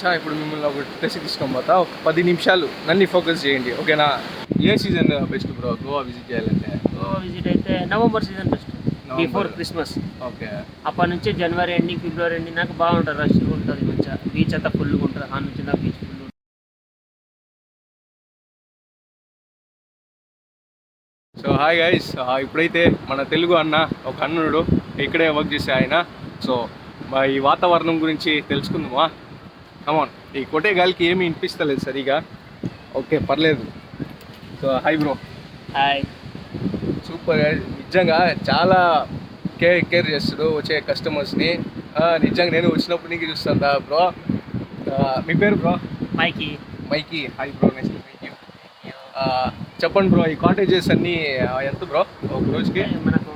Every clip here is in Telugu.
చా ఇప్పుడు మిమ్మల్ని ఒక ప్లేస్ తీసుకొని పోతా. ఒక పది నిమిషాలు నన్ను ఫోకస్ చేయండి ఓకేనా? ఏ season best bro Goa visit చేయాలంటే? గోవా విజిట్ అయితే November season best. Before Christmas okay. అప్పటి నుంచి జనవరి ఎండింగ్ ఫిబ్రవరి ఎండింగ్ నాకు బాగుంటుంది రష్ ఉంటుంది మంచిగా. బీచ్ అంతా ఫుల్గా ఉంటుంది. ఆ నుంచి నా beach full so hi guys ఇప్పుడైతే మన తెలుగు అన్న ఒక అన్నుడు ఇక్కడే వర్క్ చేసే ఆయన. సో ఈ వాతావరణం గురించి తెలుసుకుందామా? కమాన్ ఈ కొట్టే గాలికి ఏమీ వినిపిస్తలేదు సరిగా. ఓకే పర్లేదు. So hi bro hi super నిజంగా చాలా కేర్ కేర్ చేస్తాడు వచ్చే కస్టమర్స్ని నిజంగా నేను వచ్చినప్పుడు నీకు చూస్తాను బ్రో మీ పేరు బ్రో మైకి మైకి హాయ్ బ్రో నెక్స్ట్ చెప్పండి బ్రో ఈ కాటేజెస్ అన్నీ ఎంత బ్రో ఒక రోజుకి? మనకు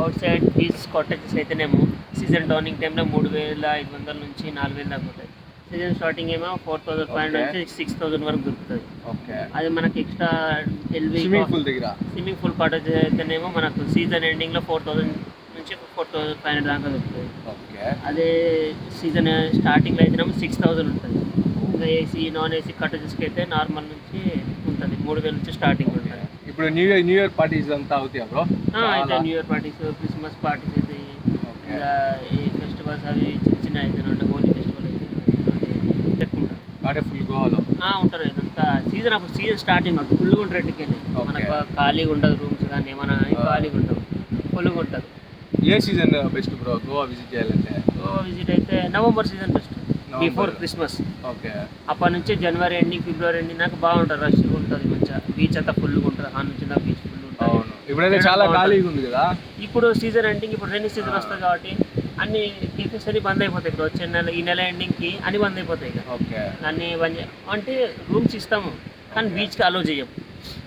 అవుట్ సైడ్ బీచ్ కాటేజెస్ అయితేనేమో సీజన్ టౌనింగ్ టైంలో మూడు వేల ఐదు వందల నుంచి నాలుగు వేలు దాకా ఉంటాయి సీజన్ స్టార్టింగ్ ఏమో ఫోర్ థౌసండ్ ఫైవ్ హండ్రెడ్. నుంచి సిక్స్ థౌసండ్ వరకు దొరుకుతుంది. ఓకే అది మనకి ఎక్స్ట్రా ఎల్వి స్విమ్మింగ్ పూల్ దగ్గర? స్విమ్మింగ్ పూల్ కాటేజ్ అయితేనేమో మనకు సీజన్ ఎండింగ్లో ఫోర్ థౌసండ్ నుంచి ఫోర్ థౌసండ్ ఫైవ్ హండ్రెడ్ దాకా దొరుకుతుంది. ఓకే అదే సీజన్ స్టార్టింగ్లో అయితేనేమో సిక్స్ థౌసండ్ ఉంటుంది. ఇంకా ఏసీ నాన్ ఏసీ కట్టేజెస్కి అయితే నార్మల్ నుంచి ఉంటుంది. మూడు వేల నుంచి స్టార్టింగ్ ఉంటుంది. ఇప్పుడు new year new year parties అంతా అవుతాయా బ్రో అయితే new year parties Christmas parties అయితే ఇంకా ఈ ఫెస్టివల్స్ అవి చిన్న చిన్న అయితే ఉంటాయి. అంటే ఫుల్ గోవాలో? ఆ, ఉంటారు. ఇదంతా సీజన్ అప్పుడు సీజన్ స్టార్టింగ్ ఉంటుంది ఫుల్గా ఉంటారు Okay. మనకు ఖాళీగా ఉండదు రూమ్స్ కానీ ఏమైనా Ah. ఖాళీగా ఉండవు. ఫుల్గా ఉంటుంది ఏ season best bro Goa visit చేయాలంటే? గోవా విజిట్ అయితే November season best. Before Christmas okay అప్పటి నుంచి జనవరి ఎండింగ్ ఫిబ్రవరి ఎండింగ్ నాకు బాగుంటుంది. రష్ ఉంటుంది మంచిగా. బీచ్ అంతా ఫుల్గా ఉంటుంది ఆ నుంచి బీచ్ ఫుల్ ఉంటుంది. అవును. ఇప్పుడైతే చాలా ఖాళీగా ఉంది కదా? ఇప్పుడు సీజన్ ఎండింగ్ ఇప్పుడు రెయినీ సీజన్ వస్తుంది కాబట్టి అన్ని అన్ని బంద్ అయిపోతాయి ఇప్పుడు వచ్చే నెల ఈ నెల ఎండింగ్కి అన్ని బంద్ అయిపోతాయి ఇక. ఓకే. అన్ని బంద్ అంటే రూమ్స్ ఇస్తాము కానీ బీచ్కి అలో చేయం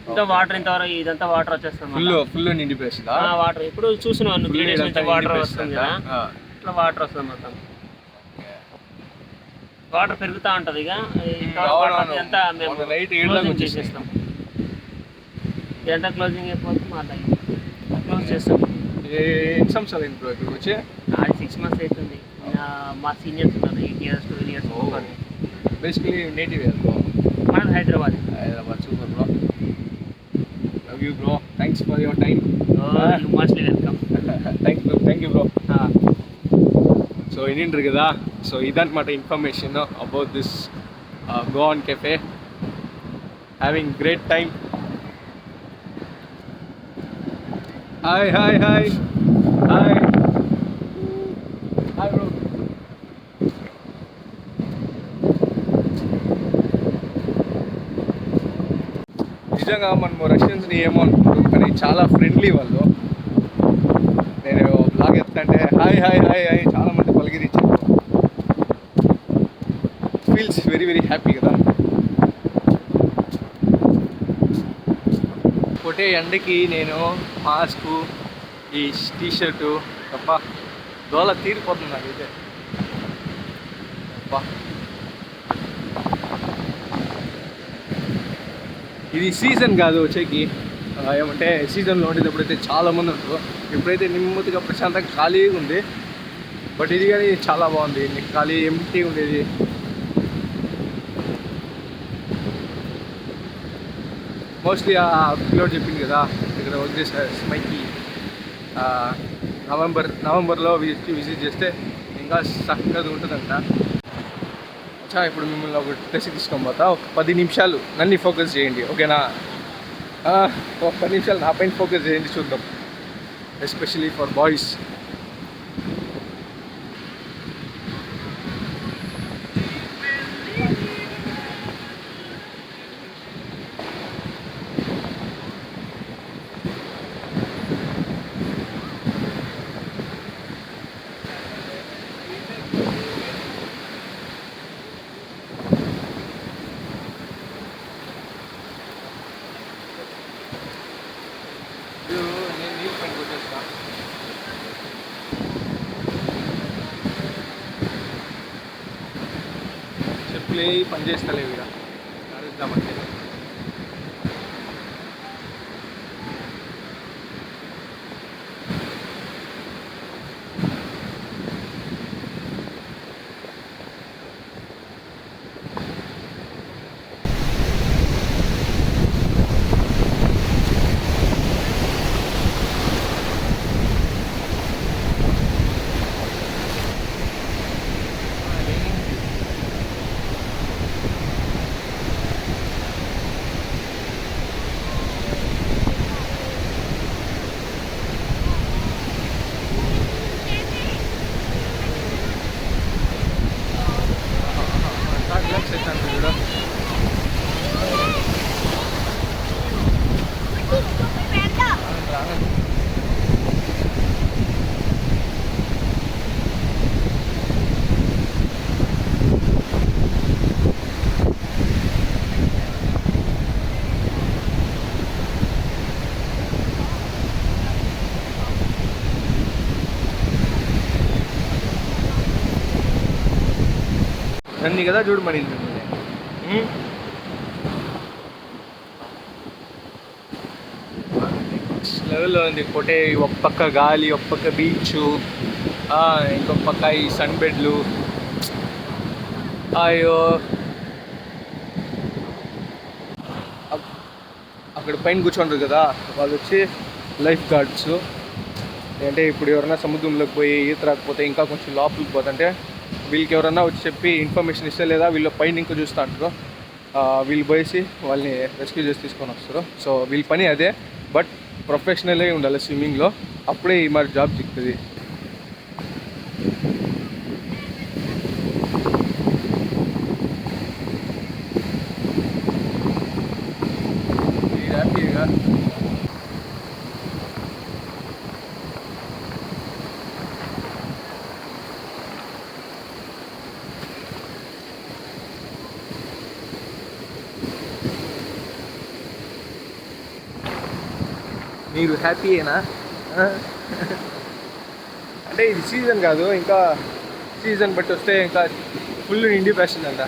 ఇంకా వాటర్ ఇంతవరకు ఇదంతా వాటర్ వచ్చేస్తుంది ఫుల్ ఫుల్ నిండిపోయిందా వాటర్ ఇప్పుడు చూసిన త్రీ డేస్ నుంచి వాటర్ వస్తుంది కదా. ఇట్లా వాటర్ వస్తుంది మొత్తం. వాటర్ పెరుగుతూ ఉంటుంది ఇక. ఇంతవరకు అవునవును. వాటర్ అంతా మేము ఏడు దాకా క్లోజింగ్ వచ్చేసినాయి. చేసేస్తాం. ఇదంతా క్లోజింగ్ అయిపోతే మళ్ళీ క్లోజ్ చేస్తాం. ఎగ్జామ్స్ అయింది బ్రో ఇక్కడికి వచ్చి? అది సిక్స్ మంత్స్ అవుతుంది. నా మా సీనియర్స్ ఉన్నారు eight years two years basically native bro? మనది Hyderabad. Hyderabad super bro. Love you bro thanks for your time mostly welcome thank you thank you bro so వినింటారు కదా? సో ఇదన్నమాట information about this Goan cafe having great time hi hi hi hi hi bro నిజంగా మనము రష్యన్స్ని ఏమో అనుకుంటాం కానీ చాలా ఫ్రెండ్లీ వాళ్ళు. నేను బ్లాగ్ ఎత్తంటే హాయ్ హాయ్ హాయ్ హాయ్ చాలా మంది పలికిరించారు ఫీల్స్ వెరీ వెరీ హ్యాపీ కదా. కొట్టే ఎండకి నేను మాస్క్ ఈ టీ షర్టు తప్ప దోల తీరిపోతుంది నాకైతే. అబ్బా. ఇది సీజన్ కాదు వచ్చేకి. ఏమంటే సీజన్లో ఉండేటప్పుడు అయితే చాలామంది ఉంటారు ఇప్పుడైతే నెమ్మదిగా ప్రశాంతంగా ఖాళీగా ఉంది. బట్ ఇది కానీ చాలా బాగుంది. నీకు ఖాళీ ఎంటీ ఉండేది. మోస్ట్లీ ఆ పిల్లోడు చెప్పింది కదా ఇక్కడ వర్క్ చేసే స్మైకి నవంబర్ నవంబర్లో విజిట్ విజిట్ చేస్తే ఇంకా చక్కగా ఉంటుందంట. అచ్చా ఇప్పుడు మిమ్మల్ని ఒక టెస్ట్ తీసుకొని పోతా. ఒక పది నిమిషాలు నన్ను ఫోకస్ చేయండి ఓకేనా? ఒక పది నిమిషాలు నా పైన ఫోకస్ చేయండి చూద్దాం. ఎస్పెషలీ ఫర్ బాయ్స్ నేను నీళ్ళు పైన కొట్టేస్తా చెప్పులే పని చేస్తలేవు ఇక. నడుద్దామంటే Tekrar teşekkürler. నన్ను కదా చూడు మరి లెవెల్లో ఉంది. ఒకటే ఒక పక్క గాలి ఒక పక్క బీచ్ ఇంకొక పక్క ఈ సన్ బెడ్లు. అయ్యో. అక్- అక్కడ పైన కూర్చుంటారు కదా. వాళ్ళు వచ్చి లైఫ్ గార్డ్స్. అంటే ఇప్పుడు ఎవరైనా సముద్రంలోకి పోయి ఈత రాకపోతే ఇంకా కొంచెం లోపలికి పోతుంటే వీళ్ళకి ఎవరన్నా వచ్చి చెప్పి ఇన్ఫర్మేషన్ ఇస్తే లేదా వీళ్ళు పైన ఇంకో చూస్తూ అంటారు వీళ్ళు పోయేసి వాళ్ళని రెస్క్యూ చేసి తీసుకొని వస్తారు. సో వీళ్ళ పని అదే బట్ ప్రొఫెషనల్గా ఉండాలి స్విమ్మింగ్లో. అప్పుడే ఈ మరి జాబ్ చిక్కుతుంది మీరు హ్యాపీయేనా అంటే ఇది సీజన్ కాదు ఇంకా సీజన్ బట్టి వస్తే ఇంకా ఫుల్ నిండి అంట.